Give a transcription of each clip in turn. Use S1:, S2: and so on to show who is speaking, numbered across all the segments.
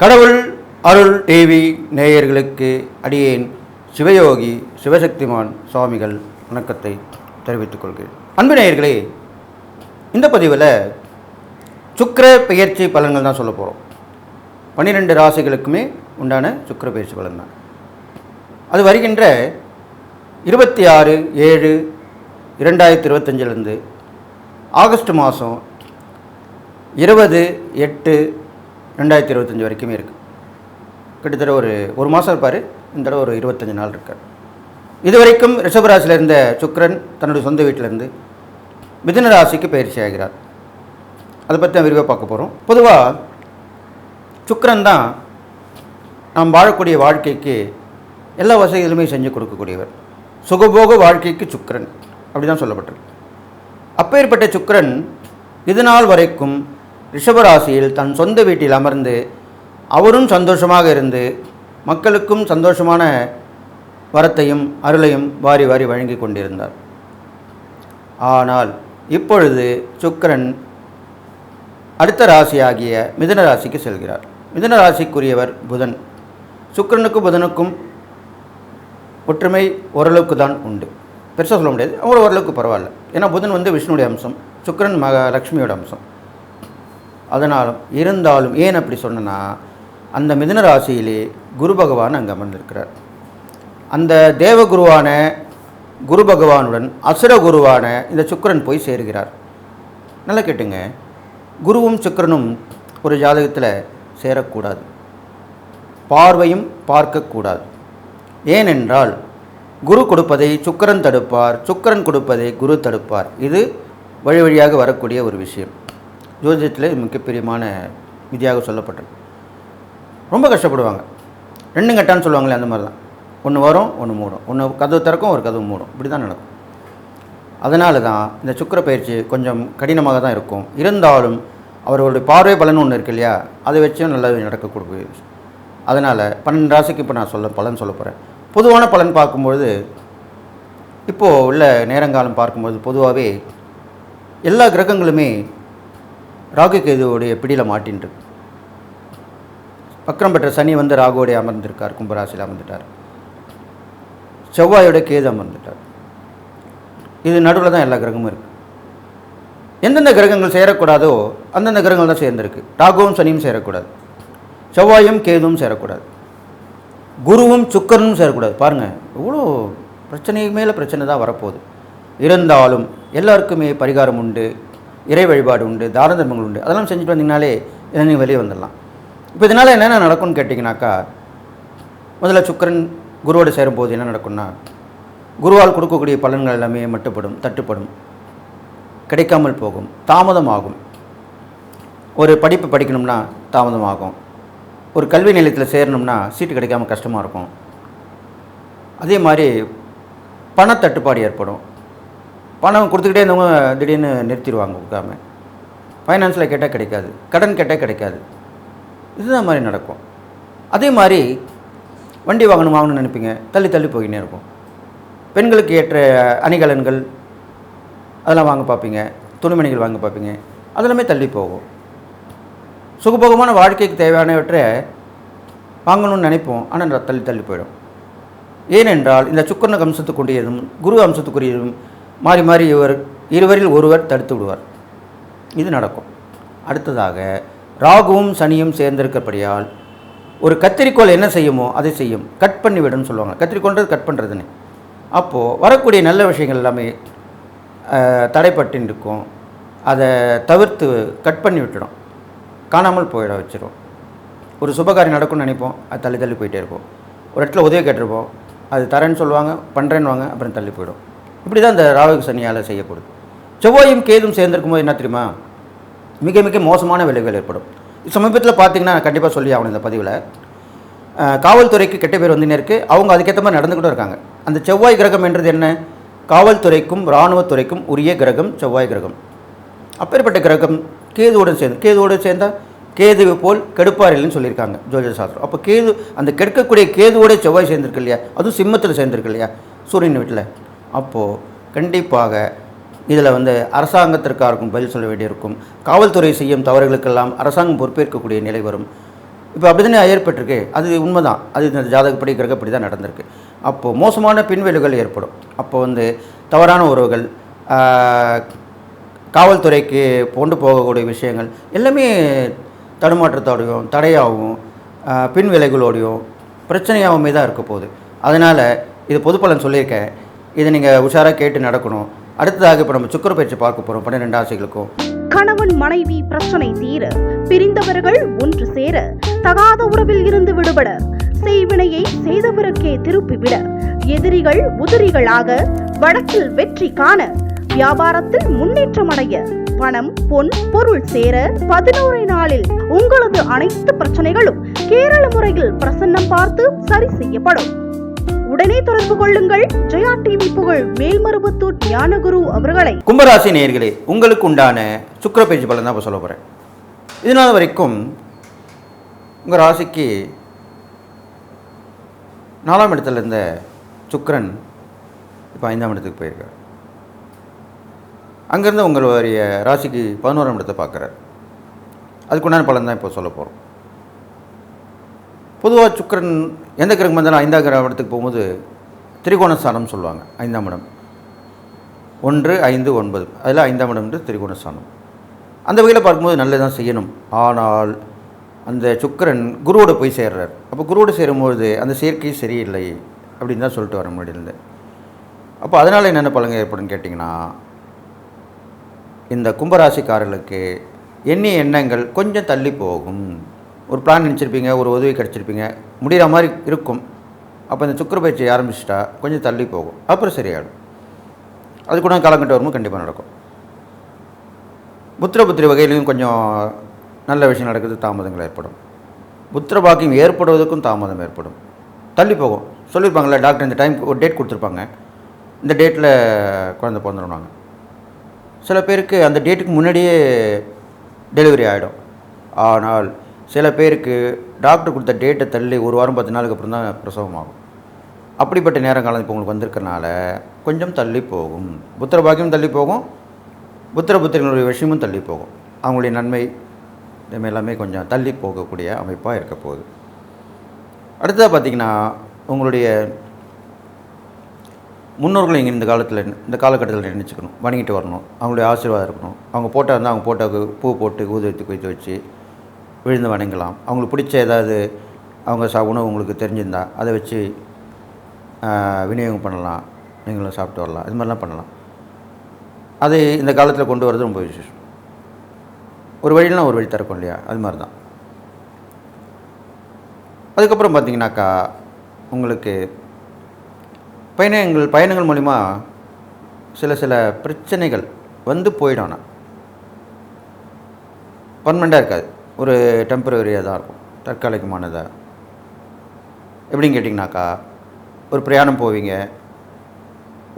S1: கடவுள் அருள் டிவி நேயர்களுக்கு அடியேன் சிவயோகி சிவசக்திமான் சுவாமிகள் வணக்கத்தை தெரிவித்துக் கொள்கிறேன். அன்பு நேயர்களே இந்த பதிவில் சுக்கர பெயர்ச்சி பலன்கள் தான் சொல்ல போகிறோம் பன்னிரெண்டு ராசிகளுக்குமே உண்டான சுக்கர பயிற்சி பலன் தான் அது வருகின்ற இருபத்தி ஆறு ஏழு இரண்டாயிரத்தி இருபத்தஞ்சிலேருந்து ஆகஸ்ட் மாதம் இருபது எட்டு ரெண்டாயிரத்தி இருபத்தஞ்சி வரைக்குமே இருக்குது கிட்டத்தட்ட ஒரு ஒரு மாதம் இருப்பார் இந்த தடவை ஒரு இருபத்தஞ்சி நாள் இருக்கார். இது வரைக்கும் ரிஷபராசியில் இருந்த சுக்கரன் தன்னுடைய சொந்த வீட்டிலேருந்து மிதுன ராசிக்கு பயிற்சி ஆகிறார். அதை பற்றி நான் விரிவாக பார்க்க போகிறோம் பொதுவாக சுக்கிரன் தான் நாம் வாழக்கூடிய வாழ்க்கைக்கு எல்லா வசதிகளுமே செஞ்சு கொடுக்கக்கூடியவர். சுகபோக வாழ்க்கைக்கு சுக்கரன் அப்படி தான் சொல்லப்பட்டிருக்கு. அப்பேற்பட்ட சுக்கரன் இது நாள் வரைக்கும் ரிஷபராசியில் தன் சொந்த வீட்டில் அமர்ந்து அவரும் சந்தோஷமாக இருந்து மக்களுக்கும் சந்தோஷமான வரத்தையும் அருளையும் வாரி வாரி வழங்கி கொண்டிருந்தார். ஆனால் இப்பொழுது சுக்கிரன் அடுத்த ராசியாகிய மிதுன ராசிக்கு செல்கிறார். மிதுன ராசிக்குரியவர் புதன். சுக்கரனுக்கும் புதனுக்கும் ஒற்றுமை ஓரளவுக்கு தான் உண்டு. பெருசாக சொல்ல முடியாது. அவர் ஓரளவுக்கு பரவாயில்ல. ஏன்னா புதன் வந்து விஷ்ணுடைய அம்சம் சுக்கிரன் மக லக்ஷ்மியோட அம்சம். அதனாலும் இருந்தாலும் ஏன் அப்படி சொன்னேன்னா அந்த மிதுன ராசியிலே குரு பகவான் அங்கே அமர்ந்திருக்கிறார். அந்த தேவகுருவான குரு பகவானுடன் அசுர குருவான இந்த சுக்கிரன் போய் சேர்கிறார். நல்லா கேட்டுங்க. குருவும் சுக்கிரனும் ஒரு ஜாதகத்தில் சேரக்கூடாது. பார்வையும் பார்க்கக்கூடாது. ஏனென்றால் குரு கொடுப்பதை சுக்கிரன் தடுப்பார் சுக்கிரன் கொடுப்பதை குரு தடுப்பார். இது வழி வழியாக வரக்கூடிய ஒரு விஷயம். ஜோதிடத்தில் இது மிகப்பெரியமான விதியாக சொல்லப்பட்டது. ரொம்ப கஷ்டப்படுவாங்க. ரெண்டு கட்டான்னு சொல்லுவாங்களே அந்த மாதிரி தான் ஒன்று வரும் ஒன்று மூடும். ஒன்று கதவு திறக்கும் ஒரு கதவு மூடும். இப்படி தான் நடக்கும். அதனால தான் இந்த சுக்கிர பயிற்சி கொஞ்சம் கடினமாக தான் இருக்கும். இருந்தாலும் அவர்களுடைய பார்வை பலன் ஒன்று இருக்கு இல்லையா? அதை வச்சும் நல்லது நடக்கக்கூடிய விஷயம். அதனால் பன்னெண்டு ராசிக்கு இப்போ நான் சொல்ல பலன் சொல்ல போகிறேன் பொதுவான பலன் பார்க்கும்பொழுது இப்போது உள்ள நேரங்காலம் பார்க்கும்போது பொதுவாகவே எல்லா கிரகங்களுமே ராகு கேதுவோடைய பிடியில் மாட்டின்ருக்கு பக்கரம் பெற்ற சனி வந்து ராகுவோடைய அமர்ந்திருக்கார் கும்பராசியில் அமர்ந்துட்டார். செவ்வாயோட கேது அமர்ந்துட்டார். இது நடுவில் தான் எல்லா கிரகமும் இருக்குது எந்தெந்த கிரகங்கள் சேரக்கூடாதோ அந்தந்த கிரகங்கள் தான் சேர்ந்துருக்கு. ராகுவும் சனியும் சேரக்கூடாது. செவ்வாயும் கேதுவும் சேரக்கூடாது. குருவும் சுக்கரனும் சேரக்கூடாது. பாருங்கள் எவ்வளோ பிரச்சனைக்கு மேலே பிரச்சனை தான் வரப்போகுது. இருந்தாலும் எல்லாருக்குமே பரிகாரம் உண்டு. இறை வழிபாடு உண்டு தான தர்மங்கள் உண்டு. அதெல்லாம் செஞ்சுட்டு வந்தீங்கனாலே நீங்கள் வெளியே வந்துடலாம். இப்போ இதனால் என்னென்ன நடக்கும்னு கேட்டிங்கனாக்கா முதல்ல சுக்கரன் குருவோடு சேரும்போது என்ன நடக்கும்னா குருவால் கொடுக்கக்கூடிய பலன்கள் எல்லாமே மட்டுப்படும் தட்டுப்படும். கிடைக்காமல் போகும் தாமதமாகும். ஒரு படிப்பு படிக்கணும்னா தாமதமாகும். ஒரு கல்வி நிலையத்தில் சேரணும்னா சீட்டு கிடைக்காம கஷ்டமாக இருக்கும். அதே மாதிரி பணத்தட்டுப்பாடு ஏற்படும். பணம் கொடுத்துக்கிட்டே இருந்தவங்க திடீர்னு நிறுத்திடுவாங்க கொடுக்காம ஃபைனான்ஸில் கேட்டால் கிடைக்காது. கடன் கேட்டால் கிடைக்காது. இதுதான் மாதிரி நடக்கும். அதே மாதிரி வண்டி வாங்கணும் வாங்கணும்னு நினைப்பீங்க. தள்ளி தள்ளி போயினே இருக்கும். பெண்களுக்கு ஏற்ற அணிகலன்கள் அதெல்லாம் வாங்க பார்ப்பீங்க. துணிமணிகள் வாங்க பார்ப்பீங்க. அதெல்லாமே தள்ளி போகும். சுகபோகமான வாழ்க்கைக்கு தேவையானவற்றை வாங்கணும்னு நினைப்போம். ஆனால் தள்ளி தள்ளி போயிடும். ஏனென்றால் இந்த சுக்கரனுக்கு அம்சத்துக்குரியதும் குரு அம்சத்துக்குரியதும் மாறி மாறி இவர் இருவரில் ஒருவர் தடுத்து விடுவார். இது நடக்கும். அடுத்ததாக ராகுவும் சனியும் சேர்ந்திருக்கப்படியால் ஒரு கத்திரிக்கோள் என்ன செய்யுமோ அதை செய்யும். கட் பண்ணிவிடும்னு சொல்லுவாங்க. கத்திரிக்கோள்ன்றது கட் பண்ணுறதுன்னு அப்போது வரக்கூடிய நல்ல விஷயங்கள் எல்லாமே அஹ், தடைப்பட்டு இருக்கும் அதை தவிர்த்து கட் பண்ணி விட்டுடும். காணாமல் போயிட வச்சிடும் ஒரு சுபகாரியம் நடக்கும்னு நினைப்போம். அது தள்ளி தள்ளி போயிட்டே இருக்கும். ஒரு இடத்துல உதவி கேட்டிருப்போம். அது தரேன்னு சொல்லுவாங்க பண்ணுறேன்னு வாங்க அப்புறம் தள்ளி போயிடும். இப்படி தான் இந்த ராகு சனியால் செய்யப்படுது. செவ்வாயும் கேதும் சேர்ந்திருக்கும் போது என்ன தெரியுமா? மிக மிக மோசமான விளைவுகள் ஏற்படும். சமீபத்தில் பார்த்தீங்கன்னா கண்டிப்பாக சொல்லி ஆகணும் இந்த பதிவில். காவல்துறைக்கு கெட்ட பேர் வந்துனே இருக்குது அவங்க அதுக்கேற்ற மாதிரி நடந்துக்கிட்டும் இருக்காங்க. அந்த செவ்வாய் கிரகம் என்றது என்ன? காவல்துறைக்கும் இராணுவத்துறைக்கும் உரிய கிரகம் செவ்வாய் கிரகம். அப்பேற்பட்ட கிரகம் கேதுவுடன் சேர்ந்து கேதுவோடு சேர்ந்தால் கேது போல் கெடுப்பார் இல்லைன்னு சொல்லியிருக்காங்க ஜோதிட சாஸ்திரம். அப்போ கேது அந்த கெடுக்கக்கூடிய கேதுவோட செவ்வாய் சேர்ந்திருக்கு இல்லையா? அதுவும் சிம்மத்தில் சேர்ந்திருக்கு இல்லையா? சூரியன் வீட்டில். அப்போது கண்டிப்பாக இதில் வந்து அரசாங்கத்திற்காருக்கும் பதில் சொல்ல வேண்டியிருக்கும். காவல்துறை செய்யும் தவறுகளுக்கெல்லாம் அரசாங்கம் பொறுப்பேற்கக்கூடிய நிலை வரும். இப்போ அப்படி தானே ஏற்பட்டிருக்கு? அது உண்மைதான். அது இந்த ஜாதகப்படி கிரகப்படி தான் நடந்திருக்கு. அப்போது மோசமான பின்விளைவுகள் ஏற்படும். அப்போ வந்து தவறான உறவுகள் காவல்துறைக்கு கொண்டு போகக்கூடிய விஷயங்கள் எல்லாமே தடுமாற்றத்தோடையும் தடையாகவும் ஆஹ், பின் பிரச்சனையாகவுமே தான் இருக்க போகுது. அதனால் இது பொது பலன் சொல்லியிருக்கேன். இதை நீங்கள் உஷாராக கேட்டு நடக்கணும். அடுத்ததாக இப்போ நம்ம சுக்கர பயிற்சி பார்க்க போகிறோம் பன்னிரெண்டு ஆசைகளுக்கும்.
S2: கணவன் மனைவி பிரச்சனை தீர பிரிந்தவர்கள் ஒன்று சேர தகாத உறவில் இருந்து விடுபட செய்வினையை செய்தவருக்கே திருப்பிவிட எதிரிகள் உதிரிகளாக வடக்கில் வெற்றி காண வியாபாரத்தில் முன்னேற்றம் அடைய பணம் பொன் பொருள் சேர பதினோரு நாளில் உங்களது அனைத்து பிரச்சனைகளும் கேரள முறையில் பிரசன்னம் பார்த்து சரி செய்யப்படும். உடனே தொடர்பு கொள்ளுங்கள். ஜெயா டிவி புகழ் மேல்மருவத்தூர் ஞானகுரு அவர்களை.
S1: கும்பராசி நேர்களே உங்களுக்கு உண்டான சுக்கர பயிற்சி பலன் தான் இப்போ சொல்ல போகிறேன் இதனால் வரைக்கும் உங்கள் ராசிக்கு நாலாம் இடத்துல இருந்த சுக்கரன் இப்போ ஐந்தாம் இடத்துக்கு போயிருக்கார். அங்கேருந்து உங்களுடைய ராசிக்கு பதினோராம் இடத்தை பார்க்குறார். அதுக்குண்டான பலன் தான் இப்போ சொல்ல போகிறோம் பொதுவாக சுக்கிரன் எந்த கிரகம் வந்தாலும் ஐந்தாம் கிரக இடத்துக்கு போகும்போது திரிகோணஸ்தானம்னு சொல்லுவாங்க ஐந்தாம் இடம். ஒன்று ஐந்து ஒன்பது. அதில் ஐந்தாம் இடம் வந்து திரிகோணஸ்தானம். அந்த வகையில் பார்க்கும்போது நல்லதான் செய்யணும். ஆனால் அந்த சுக்கிரன் குருவோடு போய் சேர்றார். அப்போ குருவோடு சேரும்பொழுது அந்த சேர்க்கை சரியில்லை அப்படின்னு தான் சொல்லிட்டு வர முடியல அப்போ அதனால் என்னென்ன பலங்க ஏற்படும் கேட்டிங்கன்னா இந்த கும்பராசிக்காரர்களுக்கு எண்ணிய எண்ணங்கள் கொஞ்சம் தள்ளி போகும். ஒரு பிளான் நினச்சிருப்பீங்க ஒரு உதவி கிடச்சிருப்பீங்க முடிகிற மாதிரி இருக்கும். அப்போ இந்த சுக்கர பயிற்சி ஆரம்பிச்சிட்டா கொஞ்சம் தள்ளி போகும். அப்புறம் சரியாயிடும். அது கூட காலங்கட்டம் வரும்போது கண்டிப்பாக நடக்கும். புத்திர புத்திரி வகையிலையும் கொஞ்சம் நல்ல விஷயம் நடக்குது தாமதங்கள் ஏற்படும். புத்திர பாக்கியம் ஏற்படுவதற்கும் தாமதம் ஏற்படும். தள்ளி போகும். சொல்லியிருப்பாங்களே டாக்டர் இந்த டைம் ஒரு டேட் கொடுத்துருப்பாங்க. இந்த டேட்டில் குழந்தை பிறந்துடுவாங்க சில பேருக்கு அந்த டேட்டுக்கு முன்னாடியே டெலிவரி ஆகிடும் ஆனால் சில பேருக்கு டாக்டர் கொடுத்த டேட்டை தள்ளி ஒரு வாரம் பத்து நாளுக்கு அப்புறம் தான் பிரசவம் ஆகும் அப்படிப்பட்ட நேரங்காலம் இப்போ உங்களுக்கு வந்திருக்கனால கொஞ்சம் தள்ளி போகும். புத்திர பாக்கியம் தள்ளி போகும். புத்திர புத்திரங்களுடைய விஷயமும் தள்ளி போகும். அவங்களுடைய நன்மை இதுமாரி எல்லாமே கொஞ்சம் தள்ளி போகக்கூடிய அமைப்பாக இருக்க போகுது. அடுத்ததாக பார்த்திங்கன்னா உங்களுடைய முன்னோர்களை இங்கே இந்த காலத்தில் இந்த காலகட்டத்தில் நினச்சிக்கணும். வணங்கிட்டு வரணும். அவங்களுடைய ஆசீர்வாதம் இருக்கணும். அவங்க போட்டால் இருந்தால் அவங்க போட்டாவுக்கு பூ போட்டு ஊதுவத்தி கொய்த்து வச்சு விழுந்து வணங்கலாம். அவங்களுக்கு பிடிச்ச ஏதாவது அவங்க சா உணவு உங்களுக்கு தெரிஞ்சிருந்தா அதை வச்சு விநியோகம் பண்ணலாம். நீங்களும் சாப்பிட்டு வரலாம். இது மாதிரிலாம் பண்ணலாம். அது இந்த காலத்தில் கொண்டு வரது ரொம்ப விசேஷம். ஒரு வழினா ஒரு வழி திறக்கும் இல்லையா? அது மாதிரி தான் அதுக்கப்புறம் பார்த்தீங்கன்னாக்கா உங்களுக்கு பயணங்கள் பயணங்கள் மூலிமா சில சில பிரச்சனைகள் வந்து போயிடும் ஆனால் பர்மனெண்ட்டாக இருக்காது. ஒரு டெம்பரவரியாக தான் இருக்கும். தற்காலிகமானதாக எப்படின்னு கேட்டிங்கனாக்கா ஒரு பிரயாணம் போவீங்க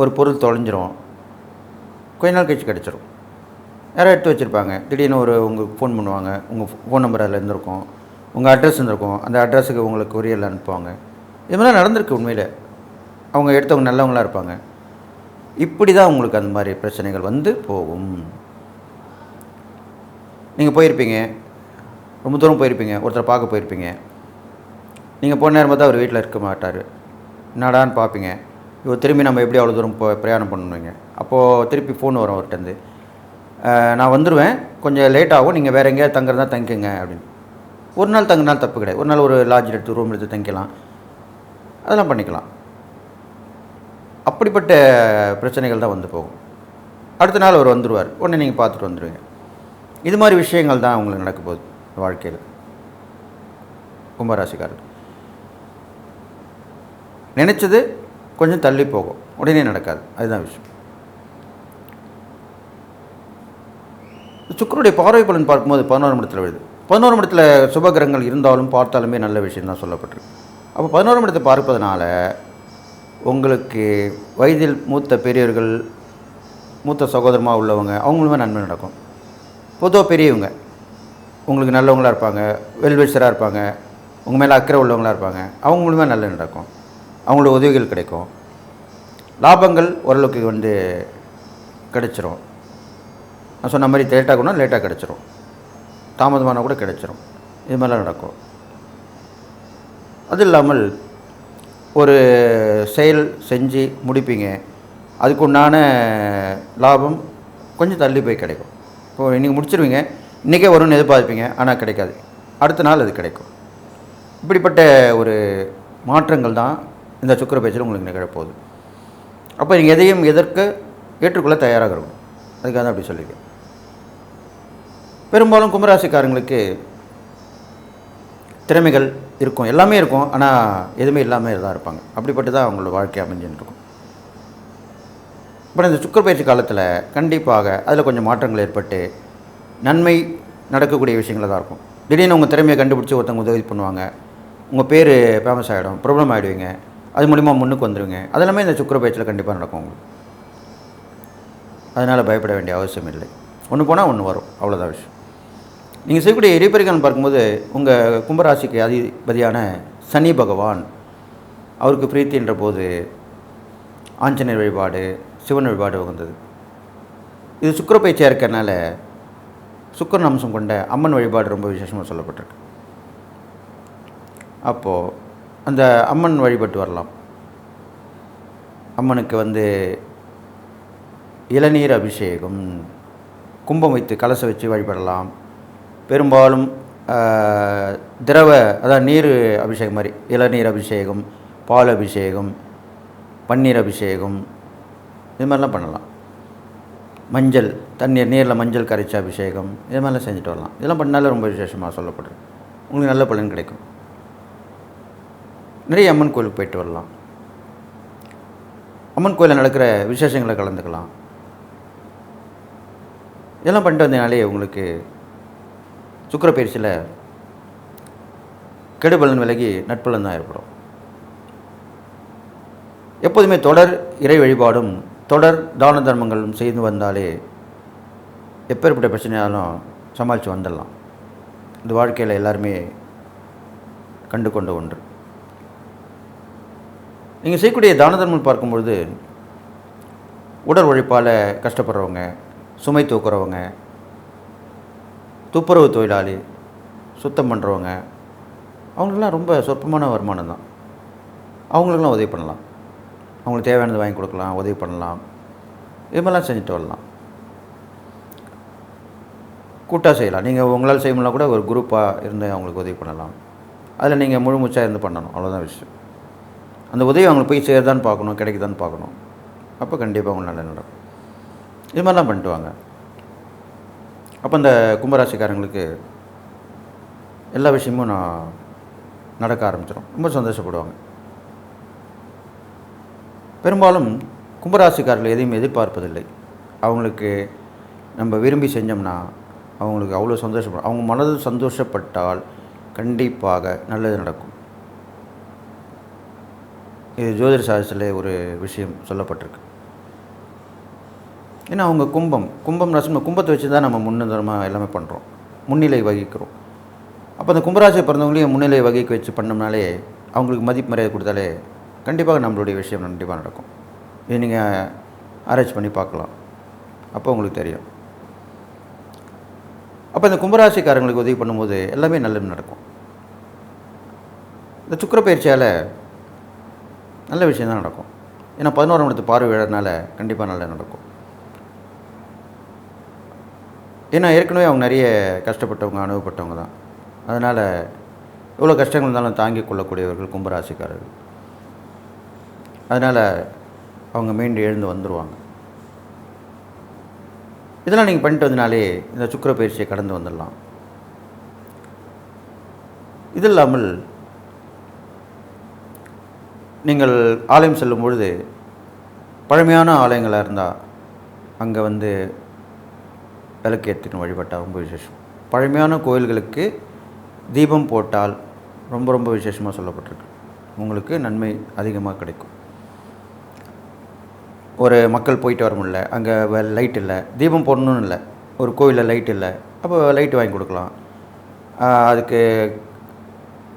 S1: ஒரு பொருள் தொலைஞ்சிரும் கொஞ்ச நாள் கழிச்சு கிடச்சிரும். யாரோ எடுத்து வச்சுருப்பாங்க. திடீர்னு ஒரு உங்களுக்கு ஃபோன் பண்ணுவாங்க உங்கள் ஃபோன் நம்பர் அதில் இருந்திருக்கும் உங்கள் அட்ரஸ் இருந்திருக்கும் அந்த அட்ரஸுக்கு உங்களுக்கு கொரியரில் அனுப்புவாங்க. இது மாதிரிலாம் நடந்திருக்கு உண்மையில். அவங்க எடுத்தவங்க நல்லவங்களா இருப்பாங்க. இப்படி தான் உங்களுக்கு அந்த மாதிரி பிரச்சனைகள் வந்து போகும். நீங்கள் போயிருப்பீங்க ரொம்ப தூரம் போயிருப்பீங்க ஒருத்தரை பார்க்க போயிருப்பீங்க. நீங்கள் போன நேரம் பார்த்தா அவர் வீட்டில் இருக்க மாட்டார். என்னடான்னு பார்ப்பீங்க. இவர் திரும்பி நம்ம எப்படி அவ்வளோ தூரம் போ பிரயாணம் பண்ணுவீங்க அப்போது திருப்பி ஃபோன் வரும் அவர்கிட்டருந்து நான் வந்துடுவேன் கொஞ்சம் லேட் ஆகும். நீங்கள் வேறு எங்கேயாவது தங்குறதா தங்கிக்கங்க அப்படின்னு. ஒரு நாள் தங்குனாலும் தப்பு கிடையாது. ஒரு நாள் ஒரு லாட்ஜ் எடுத்து ரூம் எடுத்து தங்கிக்கலாம். அதெல்லாம் பண்ணிக்கலாம். அப்படிப்பட்ட பிரச்சனைகள் தான் வந்து போகும். அடுத்த நாள் அவர் வந்துடுவார் உடனே நீங்கள் பார்த்துட்டு வந்துடுவீங்க இது மாதிரி விஷயங்கள் தான் அவங்களுக்கு நடக்க போகுது. வாழ்க்கையில். கும்பராசிக்காரர். நினச்சது கொஞ்சம் தள்ளி போகும். உடனே நடக்காது. அதுதான் விஷயம். சுக்கரனுடைய பார்வை பலன் பார்க்கும்போது பதினோரு இடத்துல விழுது. பதினோரு இடத்துல சுபகிரகங்கள் இருந்தாலும் பார்த்தாலுமே நல்ல விஷயம் தான் சொல்லப்பட்டிருக்கு. அப்போ பதினோரு இடத்தை பார்ப்பதனால உங்களுக்கு வயதில் மூத்த பெரியவர்கள் மூத்த சகோதரமாக உள்ளவங்க அவங்களுமே நன்மை நடக்கும். பொதுவாக பெரியவங்க. உங்களுக்கு நல்லவங்களா இருப்பாங்க வெல்விஷராக இருப்பாங்க உங்கள் மேலே அக்கறை உள்ளவங்களா இருப்பாங்க அவங்க மூலிமா நல்லது நடக்கும் அவங்களோட உதவிகள் கிடைக்கும். லாபங்கள் ஓரளவுக்கு வந்து கிடைச்சிரும். நான் சொன்ன மாதிரி லேட்டாக கூட லேட்டாக கிடச்சிரும். தாமதமான கூட கிடச்சிரும். இது மாதிரிலாம் நடக்கும். அது இல்லாமல் ஒரு செயல் செஞ்சு முடிப்பீங்க. அதுக்குண்டான லாபம் கொஞ்சம் தள்ளி போய் கிடைக்கும். இப்போ நீங்கள் முடிச்சிருவீங்க. இன்றைக்கே வரும்னு எதிர்பார்ப்பீங்க ஆனால் கிடைக்காது. அடுத்த நாள் அது கிடைக்கும். இப்படிப்பட்ட ஒரு மாற்றங்கள் தான் இந்த சுக்கர பேச்சில் உங்களுக்கு நிகழப்போகுது அப்போ நீங்கள் எதையும் எதற்கு ஏற்றுக்கொள்ள தயாராக இருக்கணும். அதுக்காக தான் அப்படி சொல்லியிருக்கேன் பெரும்பாலும் கும்பராசிக்காரங்களுக்கு திறமைகள் இருக்கும். எல்லாமே இருக்கும். ஆனால் எதுவுமே இல்லாமல் தான் இருப்பாங்க. அப்படிப்பட்டு தான் அவங்களோட வாழ்க்கை அமைஞ்சுன்னு இருக்கும். இப்போ இந்த சுக்கர பயிற்சி காலத்தில் கண்டிப்பாக அதில் கொஞ்சம் மாற்றங்கள் ஏற்பட்டு நன்மை நடக்கக்கூடிய விஷயங்களாக தான் இருக்கும். திடீர்னு உங்கள் திறமையை கண்டுபிடிச்சி ஒருத்தவங்க உதவி பண்ணுவாங்க. உங்கள் பேர் ஃபேமஸ் ஆகிடும் ப்ராப்ளம் ஆகிடுவீங்க அது மூலிமா முன்னுக்கு வந்துடுவீங்க அதெல்லாமே இந்த சுக்கர பயிற்சியில் கண்டிப்பாக நடக்கும் உங்களுக்கு. அதனால் பயப்பட வேண்டிய அவசியம் இல்லை. ஒன்று போனால் ஒன்று வரும். அவ்வளோதான் விஷயம். நீங்கள் செய்யக்கூடிய எரிபரிகாலம் பார்க்கும்போது உங்கள் கும்பராசிக்கு அதிபதியான சனி பகவான் அவருக்கு பிரீத்தின்ற போது ஆஞ்சநேயர் வழிபாடு சிவன் வழிபாடு உகந்தது இது சுக்கர பயிற்சியாக இருக்கிறனால சுக்கரன் அம்சம் கொண்ட அம்மன் வழிபாடு ரொம்ப விசேஷமாக சொல்லப்பட்டிருக்கு. அப்போது அந்த அம்மன் வழிபட்டு வரலாம். அம்மனுக்கு வந்து இளநீர் அபிஷேகம் கும்பம் வைத்து கலசம் வச்சு வழிபடலாம். பெரும்பாலும் திரவ அதாவது நீர் அபிஷேகம் மாதிரி இளநீர் அபிஷேகம் பால் அபிஷேகம் பன்னீர் அபிஷேகம் இது மாதிரிலாம் பண்ணலாம். மஞ்சள் தண்ணீர் நீரில் மஞ்சள் கரைச்சி அபிஷேகம் இது மாதிரிலாம் செஞ்சுட்டு வரலாம். இதெல்லாம் பண்ணாலே ரொம்ப விசேஷமாக சொல்லப்படுது. உங்களுக்கு நல்ல பலன் கிடைக்கும். நிறைய அம்மன் கோயிலுக்கு போயிட்டு வரலாம். அம்மன் கோயிலில் நடக்கிற விசேஷங்களை கலந்துக்கலாம். இதெல்லாம் பண்ணிட்டு வந்தனாலே உங்களுக்கு சுக்கர பயிற்சியில் கெடுபலன் விலகி நட்பலன் தான் ஏற்படும். எப்போதுமே தொடர் இறை வழிபாடும் தொடர் தான தர்மங்களும் செய்து வந்தாலே எப்பேற்பட்ட பிரச்சனையாலும் சமாளித்து வந்துடலாம். இந்த வாழ்க்கையில் எல்லாருமே கண்டு கொண்ட ஒன்று. நீங்கள் செய்யக்கூடிய தான தர்மம் பார்க்கும்பொழுது உடல் உழைப்பால் கஷ்டப்படுறவங்க சுமை தூக்குறவங்க துப்புரவு தொழிலாளி சுத்தம் பண்ணுறவங்க அவங்களுக்கெல்லாம் ரொம்ப சொற்பமான வருமானம் தான். அவங்களுக்கெல்லாம் உதவி பண்ணலாம். அவங்களுக்கு தேவையானது வாங்கி கொடுக்கலாம் உதவி பண்ணலாம். இது மாதிரிலாம் செஞ்சுட்டு வரலாம். கூட்டாக செய்யலாம். நீங்கள் உங்களால் செய்ய முடியல கூட ஒரு குரூப்பாக இருந்து அவங்களுக்கு உதவி பண்ணலாம். அதில் நீங்கள் முழு மூச்சாக இருந்து பண்ணணும். அவ்வளோதான் விஷயம். அந்த உதவி அவங்களுக்கு போய் சேருதான்னு பார்க்கணும் கிடைக்குதான்னு பார்க்கணும். அப்போ கண்டிப்பாக அவங்க நல்லா நடக்கும். இது மாதிரிலாம் பண்ணிட்டு வாங்க. அப்போ இந்த கும்பராசிக்காரங்களுக்கு எல்லா விஷயமும் நான் நடக்க ஆரம்பிச்சிடும் ரொம்ப சந்தோஷப்படுவாங்க. பெரும்பாலும் கும்பராசிக்காரர்கள் எதையும் எதிர்பார்ப்பதில்லை. அவங்களுக்கு நம்ம விரும்பி செஞ்சோம்னா அவங்களுக்கு அவ்வளோ சந்தோஷப்படும். அவங்க மனது சந்தோஷப்பட்டால் கண்டிப்பாக நல்லது நடக்கும். இது ஜோதிட சாஸ்திரத்தில் ஒரு விஷயம் சொல்லப்பட்டிருக்கு. ஏன்னா அவங்க கும்பம் கும்பம் ரசம் கும்பத்தை வச்சு தான் நம்ம முன்னுதரமாக எல்லாமே பண்ணுறோம் முன்னிலை வகிக்கிறோம். அப்போ அந்த கும்பராசியை பிறந்தவங்களையும் முன்னிலை வகிக்க வச்சு பண்ணோம்னாலே அவங்களுக்கு மதிப்பு மரியாதை கொடுத்தாலே கண்டிப்பாக நம்மளுடைய விஷயம் கண்டிப்பாக நடக்கும். இது நீங்கள் ஆராய்ச்சி பண்ணி பார்க்கலாம். அப்போ உங்களுக்கு தெரியும். அப்போ இந்த கும்பராசிக்காரங்களுக்கு உதவி பண்ணும்போது எல்லாமே நல்லது நடக்கும். இந்த சுக்கிர பயிற்சியால் நல்ல விஷயம் தான் நடக்கும். ஏன்னா பதினோராம் இடத்து பார்வையிடறதுனால கண்டிப்பாக நல்லா நடக்கும். ஏன்னா ஏற்கனவே அவங்க நிறைய கஷ்டப்பட்டவங்க அனுபவப்பட்டவங்க தான். அதனால் எவ்வளோ கஷ்டங்கள் இருந்தாலும் தாங்கிக் கொள்ளக்கூடியவர்கள் கும்பராசிக்காரர்கள். அதனால் அவங்க மீண்டு எழுந்து வந்துடுவாங்க இதெல்லாம் நீங்கள் பண்ணிட்டு வந்தனாலே இந்த சுக்கிர பயிற்சியை கடந்து வந்துடலாம். இது இல்லாமல் நீங்கள் ஆலயம் செல்லும் பொழுது பழமையான ஆலயங்களாக இருந்தால் அங்கே வந்து விளக்கேற்றின வழிபட்டால் ரொம்ப விசேஷம். பழமையான கோயில்களுக்கு தீபம் போட்டால் ரொம்ப ரொம்ப விசேஷமாக சொல்லப்பட்டிருக்கு. உங்களுக்கு நன்மை அதிகமாக கிடைக்கும். ஒரு மக்கள் போயிட்டு வர முடியல. அங்கே லைட் இல்லை. தீபம் போடணும்னு இல்லை. ஒரு கோயிலில் லைட் இல்லை. அப்போ லைட் வாங்கி கொடுக்கலாம். அதுக்கு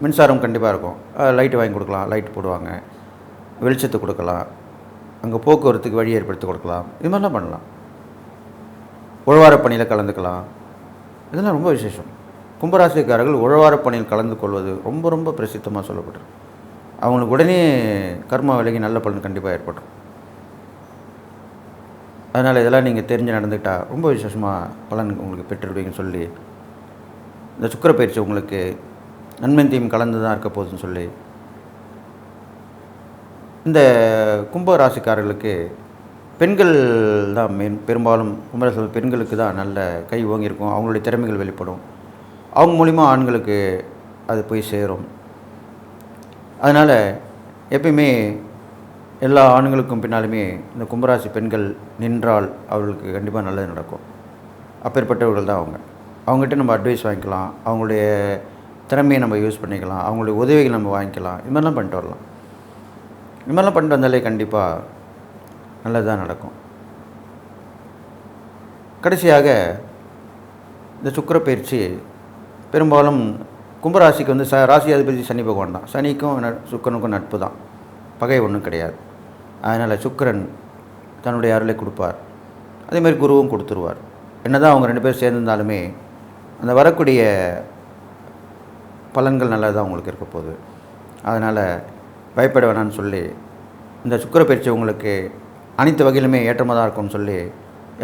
S1: மின்சாரம் கண்டிப்பாக இருக்கும். லைட் வாங்கி கொடுக்கலாம். லைட் போடுவாங்க. வெளிச்சத்தை கொடுக்கலாம். அங்கே போக்குவரத்துக்கு வழி ஏற்படுத்தி கொடுக்கலாம். இது மாதிரிலாம் பண்ணலாம். உழவார பணியில் கலந்துக்கலாம். இதெல்லாம் ரொம்ப விசேஷம். கும்பராசிக்காரர்கள் உழவாரப் பணியில் கலந்து கொள்வது ரொம்ப ரொம்ப பிரசித்தமாக சொல்லப்பட்டிருக்கு. அவங்களுக்கு உடனே கர்மா விலகி நல்ல பலன் கண்டிப்பாக ஏற்பட்டுரும் அதனால் இதெல்லாம் நீங்கள் தெரிஞ்சு நடந்துக்கிட்டால் ரொம்ப விசேஷமாக பலன் உங்களுக்கு பெற்றுடுவீங்கன்னு சொல்லி இந்த சுக்கிர பயிற்சி உங்களுக்கு நன்மை தீம் கலந்து தான் இருக்க போகுதுன்னு சொல்லி இந்த கும்ப ராசிக்காரர்களுக்கு பெண்கள் தான் மென் பெரும்பாலும் கும்பராசி பெண்களுக்கு தான் நல்ல கை ஓங்கியிருக்கும் அவங்களுடைய திறமைகள் வெளிப்படும். அவங்க மூலிமா ஆண்களுக்கு அது போய் சேரும். அதனால் எப்பயுமே எல்லா ஆண்களுக்கும் பின்னாலுமே இந்த கும்பராசி பெண்கள் நின்றால் அவர்களுக்கு கண்டிப்பாக நல்லது நடக்கும். அப்பேற்பட்டவர்கள் தான் அவங்க. அவங்ககிட்ட நம்ம அட்வைஸ் வாங்கிக்கலாம். அவங்களுடைய திறமையை நம்ம யூஸ் பண்ணிக்கலாம். அவங்களுடைய உதவிகள் நம்ம வாங்கிக்கலாம். இது மாதிரிலாம் பண்ணிட்டு வரலாம். இது மாதிரிலாம் பண்ணிட்டு வந்தாலே கண்டிப்பாக நல்லதாக நடக்கும். கடைசியாக இந்த சுக்கிர பயிற்சி பெரும்பாலும் கும்பராசிக்கு வந்து ச ராசி அதிபதி சனி பகவான் தான். சனிக்கும் ந- சுக்கிரனுக்கும் நட்பு தான். பகை ஒன்றும் கிடையாது. அதனால் சுக்கரன் தன்னுடைய அருளை கொடுப்பார். அதேமாதிரி குருவும் கொடுத்துருவார். என்னதான் அவங்க ரெண்டு பேரும் சேர்ந்திருந்தாலுமே அந்த வரக்கூடிய பலன்கள் நல்லதாக தான் உங்களுக்கு இருக்க போகுது. அதனால் பயப்பட வேணாம்னு சொல்லி இந்த சுக்கிர பயிற்சி உங்களுக்கு அனைத்து வகையிலுமே ஏற்றமாக தான் இருக்கும்னு சொல்லி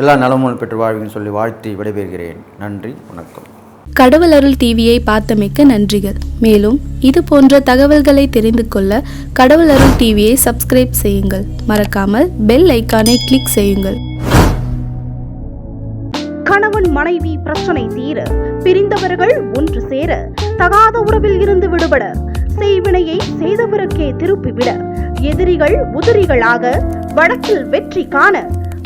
S1: எல்லா நலமும் பெற்று வாழ்வீங்கன்னு சொல்லி வாழ்த்தி விடைபெறுகிறேன். நன்றி வணக்கம்.
S3: கடவுள் அருள் டிவியை பார்த்தமைக்க நன்றிகள். மேலும் இது போன்ற தகவல்களை தெரிந்து கொள்ள கடவுள் அருள் டிவியை சப்ஸ்கிரைப் செய்யுங்கள். மறக்காமல் பெல் ஐக்கானை கிளிக் செய்யுங்கள்.
S2: கணவன் மனைவி பிரச்சனை தீர பிரிந்தவர்கள் ஒன்று சேர தகாத உறவில் இருந்து விடுபட செய்வினையை செய்தவருக்கே திருப்பிவிட எதிரிகள் உதிரிகளாக வழக்கில் வெற்றி காண